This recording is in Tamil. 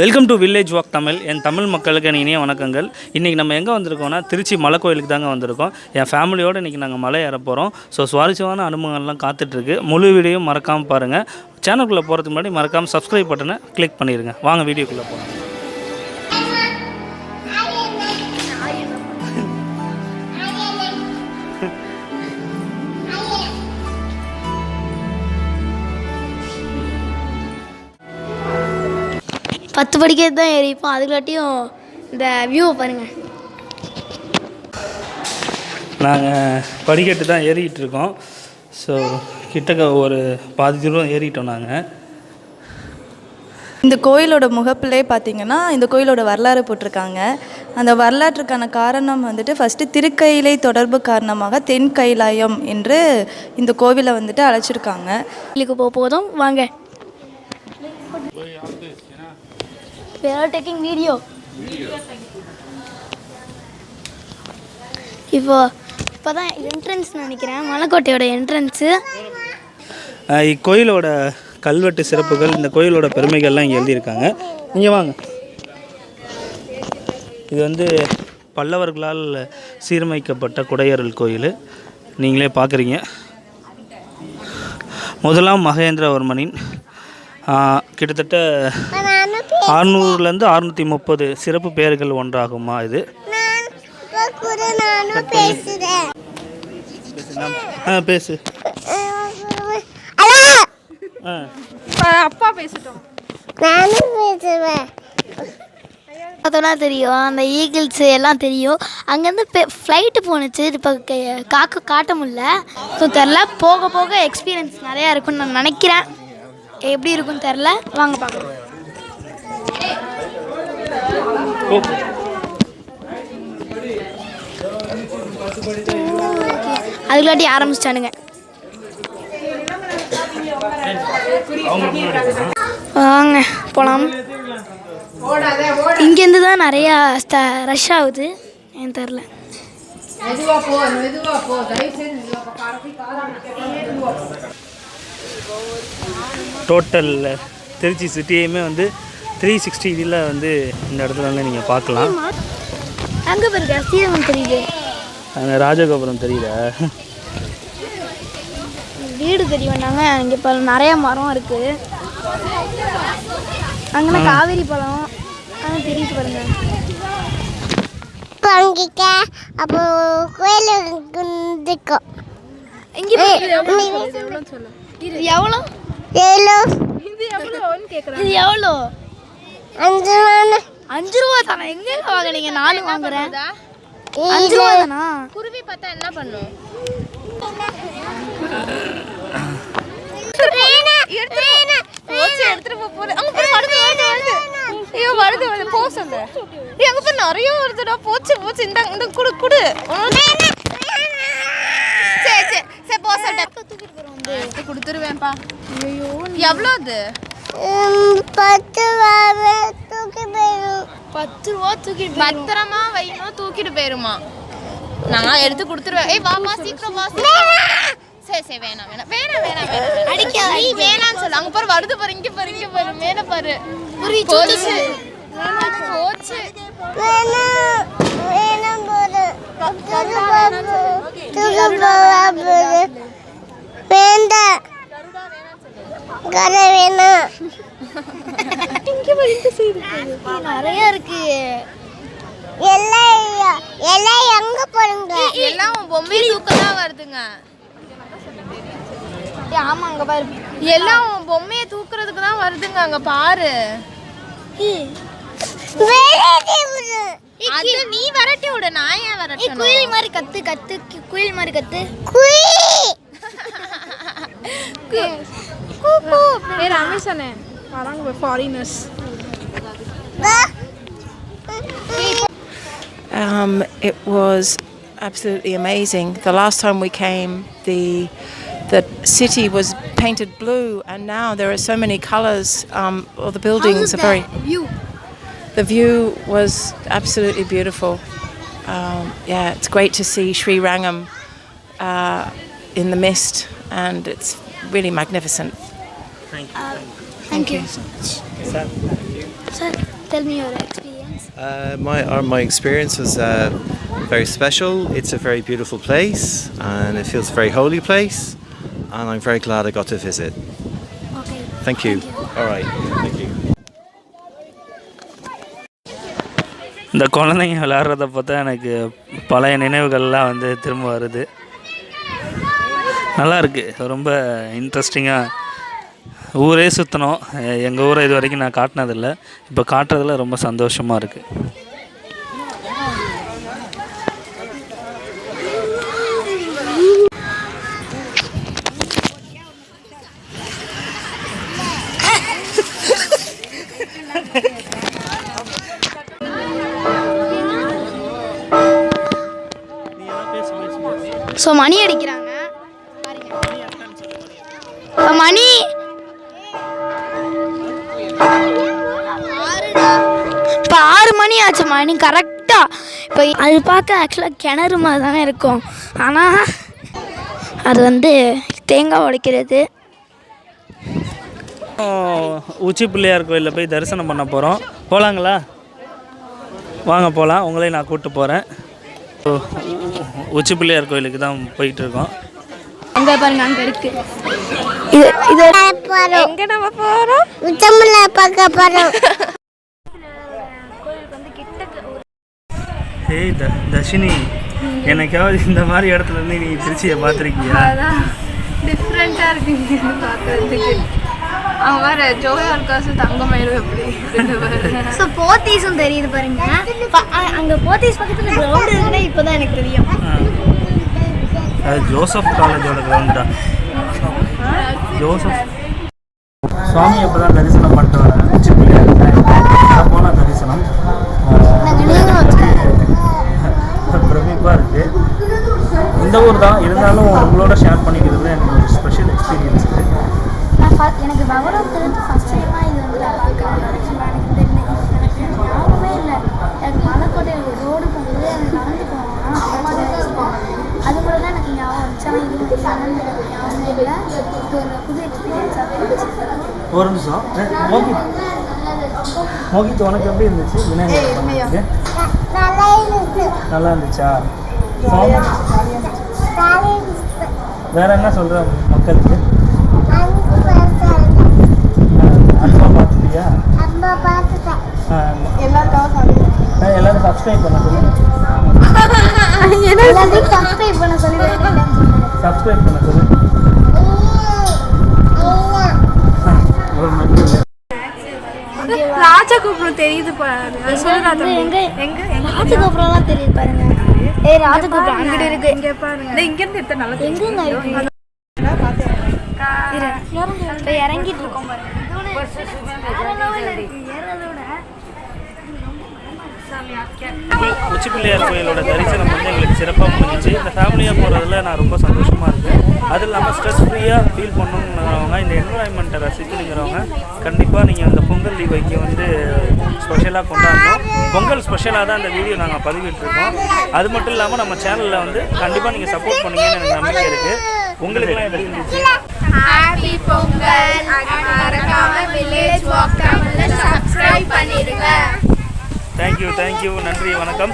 Welcome to village walk Tamil என் தமிழ் மக்களுக்கு இனிய வணக்கங்கள். இன்றைக்கி நம்ம எங்கே வந்திருக்கோம்னா திருச்சி மலை கோயிலுக்கு தாங்க வந்திருக்கோம். என் ஃபேமிலியோடு இன்றைக்கி நாங்கள் மலை ஏற போகிறோம் ஸோ சுவாரஸ்யமான அனுபவங்கள்லாம் காத்துட்ருக்கு. முழு வீடியோ மறக்காமல் பாருங்கள் சேனலுக்குள்ளே போகிறதுக்கு முன்னாடி மறக்காமல் சப்ஸ்கிரைப் பட்டனை கிளிக் பண்ணிடுங்க வாங்க வீடியோக்குள்ளே போகலாம் பத்து படிக்கிறது தான் ஏறிப்போம் அதுக்குள்ளாட்டியும் இந்த வியூவை பாருங்கள் நாங்கள் படிக்கட்டு தான் ஏறிக்கிட்டு இருக்கோம். ஸோ கிட்டக்க ஒரு பாதி தூரம் ஏறிட்டோம் நாங்கள் இந்த கோயிலோட முகப்பிலே பார்த்தீங்கன்னா இந்த கோயிலோட வரலாறு போட்டிருக்காங்க. அந்த வரலாற்றுக்கான காரணம் வந்துட்டு ஃபஸ்ட்டு திருக்கையிலை தொடர்பு காரணமாக தென் கைலாயம் என்று இந்த கோவிலை வந்துட்டு அழைச்சிருக்காங்க. போக போதும். வாங்க. டேக்கிங் வீடியோ இப்போ இப்போ தான் என்ட்ரன்ஸ் நினைக்கிறேன். மலைக்கோட்டையோட என்ட்ரன்ஸு இக்கோயிலோட கல்வெட்டு சிறப்புகள் இந்த கோயிலோட பெருமைகள்லாம் இங்கே எழுதியிருக்காங்க. இங்கே வாங்க. இது வந்து பல்லவர்களால் சீரமைக்கப்பட்ட குடையரல் கோயில். நீங்களே பார்க்குறீங்க. முதலாம் மகேந்திரவர்மனின் கிட்டத்தட்ட அறுநூறுலேருந்து அறுநூற்றி முப்பது சிறப்பு பெயர்கள் ஒன்றாகுமா இது? ஆ பேசு. ஆ. பார்த்தோன்னா தெரியும். அந்த ஈகிள்ஸ் எல்லாம் தெரியும். அங்கேருந்து ஃப்ளைட்டு போணுச்சு. இப்போ காக்க காட்ட முடியல. ஸோ தெரில போக போக எக்ஸ்பீரியன்ஸ் நிறையா இருக்கும்னு நான் நினைக்கிறேன். எப்படி இருக்குன்னு தெரில வாங்க பார்க்கலாம். அதுக்குள்ளாட்டி ஆரம்பிச்சிட்டானுங்க. வாங்க போகலாம் இங்கேருந்து தான் நிறையா ரஷ் ஆகுது. எனக்கு தெரில டோட்டல் திருச்சி சிட்டியுமே வந்து த்ரீ சிக்ஸ்டி இதில் வந்து இந்த இடத்துல வந்து நீங்கள் பார்க்கலாம். அங்கே பாருங்க ஸ்ரீரங்கம் தெரியுது. அங்கே ராஜகோபுரம் தெரியல வீடு தெரியும் நாங்கள் இங்கே இப்போ நிறைய மரம் இருக்குது அங்கே காவேரி பழம். அங்கே தெரியுது பாருங்க. பங்கிக்க அப்போ கோயிலுக்கு இருக்கும் இங்கே இது எவ்வளோ இது எவ்வளோ அஞ்சு ரூபா தானே? எங்கே வாங்குனீங்க? நானும் வாங்குறேன். அஞ்சு ரூபா தானா? போச்சு எடுத்துட்டு போ. போறேன் அங்க போய் வருது வருது வருது. ஐயோ வருது வருது. போ சொல்லு. ஏய், அங்க போய் நிறைய வருதுடா. போச்சு போச்சு. இந்த இந்த குடு குடு. சரி சரி சரி போ சொல்லிட்டேன். எடுத்து கொடுத்துருவேன்ப்பா. ஐயோ எவ்வளோ அது? பத்து ரூபாவை தூக்கி போயிடும் பத்து ரூபா தூக்கிட்டு பத்திரமா வைக்கணும் தூக்கிட்டு போயிருமா நான் எடுத்து கொடுத்துருவேன் ஏய் வா வா சீக்கிரம் வா. சரி சரி வேணாம் வேணாம் வேணாம் வேணாம் வேணாம் அடிக்காத நீ வேணாம்னு சொல்லு அங்க பாரு வருது பாரு இங்க பாரு இங்க பாரு மேல பாரு போச்சு போச்சு வேணாம் வேணாம் போது ரூபா தூக்கி போவாது வேண்டாம் கரை வேணாம் நிறைய இருக்கு. எல்லாம் எல்லாம் எங்க போறீங்க? எல்லாம் உன் பொம்மையை தூக்க தான் வருதுங்க. ஆமா அங்க பாரு. எல்லாம் பொம்மையை தூக்குறதுக்கு தான் வருதுங்க அங்க பாரு. அது நீ விரட்டி விடு நான் ஏன் ஏய், விரட்டணும்? குயில் மாதிரி கத்து கத்து குயில் மாதிரி கத்து. குயி Um, it was absolutely amazing. The last time we came, the the city was painted blue, and now there are so many colours. Um, all the buildings are very. view The view was absolutely beautiful. Um, yeah, it's great to see Sri Rangam uh, in the mist, and it's really magnificent. Thank you thank you sir sir tell me your experience Uh, my uh, my experience was uh, very special. It's a very beautiful place, and it feels a very holy place. And I'm very glad I got to visit. Okay Thank you. All right. Thank you. இந்த குழந்தைங்க விளையாடுறத பார்த்தா எனக்கு பழைய நினைவுகள்லாம் வந்து திரும்ப வருது நல்லா இருக்கு ரொம்ப இன்ட்ரெஸ்டிங்காக ஊரே சுற்றினோம் எங்கள் ஊரை இது வரைக்கும் நான் காட்டினதில்ல. இப்போ காட்டுறதுல ரொம்ப சந்தோஷமாக இருக்குது ஸோ மணி அடிக்கிறாங்க. மணி கரெக்டாக இப்போ அது பார்க்க ஆக்சுவலாக கிணறு மாதிரி தானே இருக்கும். ஆனால் அது வந்து தேங்காய் உடைக்கிறது. உச்சி பிள்ளையார் கோயிலில் போய் தரிசனம் பண்ண போகிறோம் போகலாங்களா வாங்க போகலாம் உங்களையும் நான் கூப்பிட்டு போகிறேன் உச்சி பிள்ளையார் கோயிலுக்கு தான் போயிட்டு இருக்கோம். அங்கே பாருங்க அங்கே இருக்கு. இது இது எங்க நம்ம போறோம்? உச்சமல பார்க்க போறோம். ஏய் த தர்ஷினி என்னைக்காவது இந்த மாதிரி இடத்துல இருந்து நீ திருச்சியை பார்த்துருக்கியா? டிஃப்ரெண்ட்டாக இருக்குங்க பார்க்கறதுக்கு. அவன் வேற ஜோயா இருக்காசு தங்கமயிலும் எப்படி ஸோ போத்தீஸும் தெரியுது பாருங்க. அங்க போத்தீஸ் பக்கத்துல கிரவுண்ட் இருக்குன்னா இப்போதான் எனக்கு தெரியும். அது ஜோசப் காலேஜோட கிரவுண்டு தான் ஜோசப். சுவாமி அப்போ தான் தரிசனம் பண்ணிட்டு வரேன் போனால் தரிசனம். இந்த ஊர் தான் இருந்தாலும் உங்களோட ஷேர் பண்ணிக்கிறது எனக்கு ஒரு ஸ்பெஷல் எக்ஸ்பீரியன்ஸ் ஃப- எனக்கு விவரம் தெரிஞ்சு ஃபர்ஸ்ட் டைமாக இது வந்து எனக்கு ஞாபகமே இல்லை. எனக்கு மலைக்கோட்டை ரோடு போகும்போது எனக்கு நடந்து போனோம்னா அது கூட தான் எனக்கு ஞாபகம் வந்துச்சு. ஆனால் இது ஞாபகமே இல்லை. இது ஒரு புது எக்ஸ்பீரியன்ஸாக இருந்துச்சு ஒரு நிமிஷம். மோகித். மோகித் உனக்கு எப்படி இருந்துச்சு? விநாயகர்? நல்லா இருந்துச்சா. வேற என்ன சொல்ற மக்களுக்கு? பார்த்துட்டியா? அம்மா எல்லாருக்காக எல்லாரும் சப்ஸ்கிரைப் பண்ண சப்ஸ்கிரைப் சொல்லி சப்ஸ்கிரைப் பண்ண சொல்லு. ராஜகோபுரம் தெரியுது பாரு சொல்லுறாங்க எங்க? எங்க? ராஜகோபுரம்லாம் தெரியுது பாருங்க. ஏய் ராஜகோபுரம் அங்கிட்டு இருக்கு. இங்க பாருங்க. இங்க இருந்து எடுத்த நல்லா எங்கங்க இருக்கு இரு. இப்ப இறங்கிட்டு இருக்கோம் பாருங்க உச்சிப்பிள்ளையார் கோயிலோட தரிசனம் வந்து எங்களுக்கு சிறப்பாக முடிஞ்சிச்சு. இந்த ஃபேமிலியாக போகிறதுல நான் ரொம்ப சந்தோஷமாக இருக்கேன். அது இல்லாமல் ஸ்ட்ரெஸ் ஃப்ரீயாக ஃபீல் பண்ணணுங்கிறவங்க இந்த என்வரான்மெண்ட்டை ரசிக்கணுங்கிறவங்க கண்டிப்பாக நீங்கள் இந்த பொங்கல் தீபாவளிக்கு வந்து ஸ்பெஷலாக கொண்டாடணும். பொங்கல் ஸ்பெஷலாக தான் இந்த வீடியோ நாங்கள் பதிவிட்டுருக்கோம். அது மட்டும் இல்லாமல் நம்ம சேனலில் வந்து கண்டிப்பாக நீங்கள் சப்போர்ட் பண்ணுங்கன்னு எனக்கு நம்பிக்கை இருக்குது உங்களுக்குலாம் எப்படி இருந்துச்சு? ஹாப்பி பொங்கல் மறக்காம வில்லேஜ் வாக் தமிழ்ல subscribe thank you thank you நன்றி வணக்கம்.